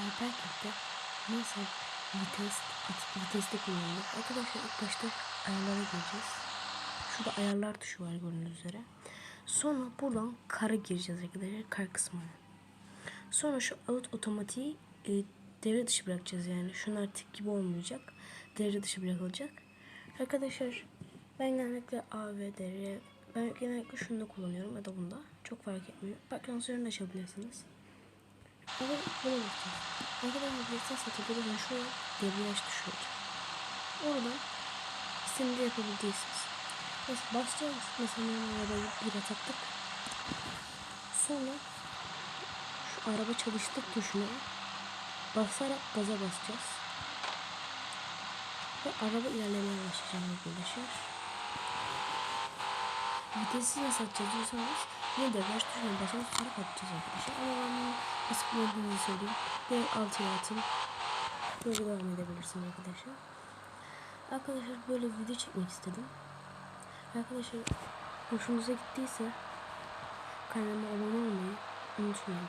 Hypercard'de neyse vites, viteste kullanılır. Arkadaşlar ilk başta ayarlara gireceğiz. Şurada ayarlar tuşu var gördüğünüz üzere. Sonra buradan kara gireceğiz arkadaşlar kar kısmına. Sonra şu out otomatiği e, devre dışı bırakacağız yani. Şunlar tik gibi olmayacak. Devre dışı bırakılacak. Arkadaşlar ben genellikle A ve devre ben genellikle şunu da kullanıyorum ya da bunda. Çok fark etmiyor. Bakın da açabilirsiniz. Ama bunu bakacağız. Ne kadar satılır ben şuraya debriyaj olacak. Orada istediğinizi yapabildiyseniz. Mesela basacağız. Mesela arabayı bir taktık. Sonra şu araba çalıştık tuşuna basarak gaza basacağız. Ve araba ilerlemeye başlayacak arkadaşlar. Vitesi nasıl atacağız diyorsanız yine de baş tuşuna basarak fark atacağız arkadaşlar. Ama ben bunu nasıl kullandığını söyleyeyim. Bir altıya atın. Böyle devam edebilirsiniz arkadaşlar. Arkadaşlar böyle video çekmek istedim. Arkadaşlar hoşunuza gittiyse kanalıma abone olmayı unutmayın.